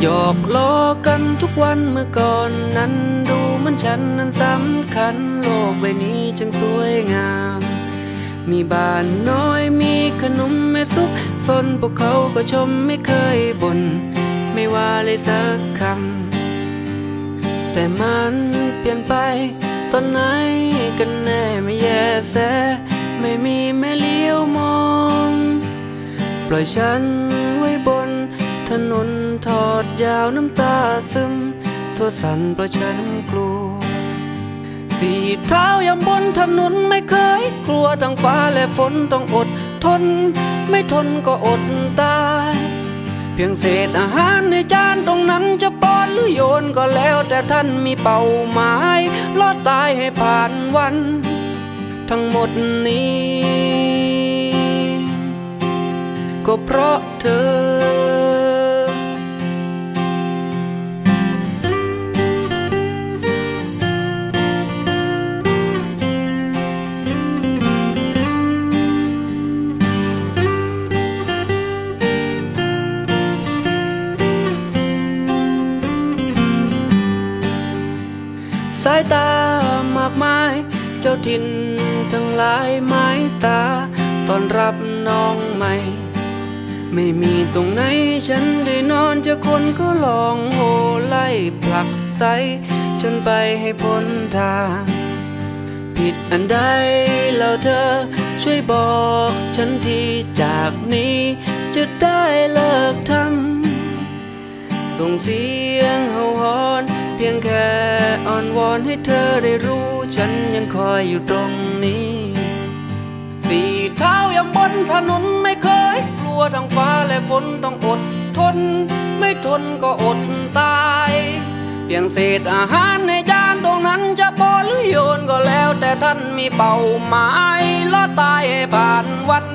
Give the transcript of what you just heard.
หยอกล้อกันทุกวันเมื่อก่อนนั้นดูเหมันฉันนั้นสำคัญ โลกใบนี้จึงสวยงาม มีบ้านน้อยมีขนมแม่ซุปซนพวกเขาก็ชมไม่เคยบน่นไม่ว่าเลยสักคำ แต่มันเปลี่ยนไปตอนไหนกันแน่ไม่แย่แสไม่มีแม่เลี้ยวมอง ปล่อยฉัน ถนนทอดยาวน้ำตาซึม ทั่วสันเพราะฉันกลัว สี่เท้ายำบนถนนไม่เคยกลัวทั้งฟ้าและฝนต้องอดทน ไม่ทนก็อดตาย เพียงเศษอาหารในจานตรงนั้นจะป้อนหรือโยนก็แล้วแต่ท่านมีเป้าหมายรอดตายให้ผ่านวัน ทั้งหมดนี้ ก็เพราะเธอ สายตามากมาย เจ้าถิ่นทั้งหลายไม้ตาตอนรับน้องใหม่ ไม่มีตรงไหนฉันได้นอนเจะคนก็ลองโหไล่ผลักไสฉันไปให้พ้นทาง ผิดอันใดแล้วเธอช่วยบอกฉันทีจากนี้จะได้เลิกทำส่งเสียงเห่าหอน อ้อนวอนให้เธอได้รู้ ฉันยังคอยอยู่ตรงนี้ สี่เท้ายังบนถนนไม่เคย กลัวทั้งฟ้าและฝนต้องอดทน ไม่ทนก็อดตายเพียงเศษอาหารในจานตรงนั้นจะพอหรือโยนก็แล้ว แต่ท่านมีเป้าหมายลอดตายให้ผ่านวัน